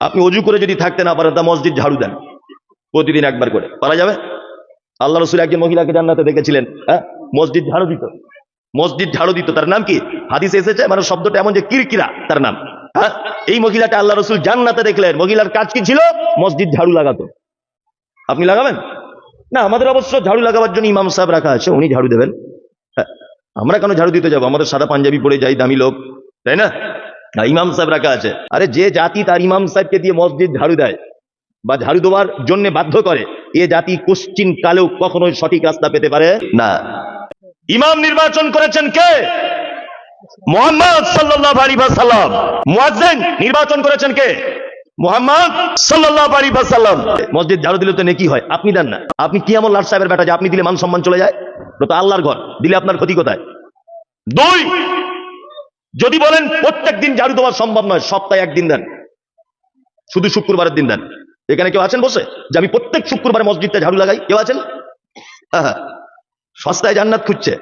আপনি অজু করে যদি থাকতে না পারেন তা মসজিদ ঝাড়ু দেন। প্রতিদিন একবার করে। পারা যাবে? আল্লাহ রসুল একজন মহিলাকে জান্নাতে দেখেছিলেন হ্যাঁ? মসজিদ ঝাড়ু দিত। মসজিদ ঝাড়ু দিত। তার নাম কি? হাদিস এসেছে মানে শব্দটা এমন যে কিরকিরা তার নাম। হ্যাঁ? এই মহিলাটা আল্লাহ রসুল জান্নাতে দেখলেন। মহিলার কাজ কি ছিল? মসজিদ ঝাড়ু লাগাতো। আপনি লাগাবেন? না আমাদের অবশ্য ঝাড়ু লাগাবার জন্য ইমাম সাহেব রাখা আছে উনি ঝাড়ু দেবেন। হ্যাঁ, আমরা কেন ঝাড়ু দিতে যাব? আমাদের সাদা পাঞ্জাবি পরে যাই দামি লোক তাই না? না, ইমাম সাহেব রাখা আছে। আরে যে জাতি তার ইমাম সাহেবকে দিয়ে মসজিদ ঝাড়ু দেয় বা ঝাড়ু দেওয়ার জন্য বাধ্য করে, এ জাতি কোশ্চিন কালেও কখনোই সঠিক রাস্তা পেতে পারে না। ইমাম নির্বাচন করেছেন কে? মোহাম্মদ সাল্লাল্লাহু আলাইহি ওয়াসাল্লাম। মুয়াজ্জিন নির্বাচন করেছেন কে? মোহাম্মদ সাল্লাল্লাহু আলাইহি ওয়াসাল্লাম। মসজিদ ঝাড়ু দিলে তো নেকি হয়, আপনি দেন না। আপনি কি এমন লাট সাহেবের বেটা যে আপনি দিলে মান সম্মান চলে যায়? তো আল্লাহর ঘর, দিলে আপনার ক্ষতি কোথায়? দুই যদি বলেন প্রত্যেক দিন ঝাড়ু দেওয়া সম্ভব নয় সপ্তাহে একদিন দেন। শুধু শুক্রবারের দিন দেন। এখানে কেউ আছেন বসে? যে আমি প্রত্যেক শুক্রবারে মসজিদটা ঝাড়ু লাগাই কেউ আছেন? আহা, সস্তায় জান্নাত খুঁজছে।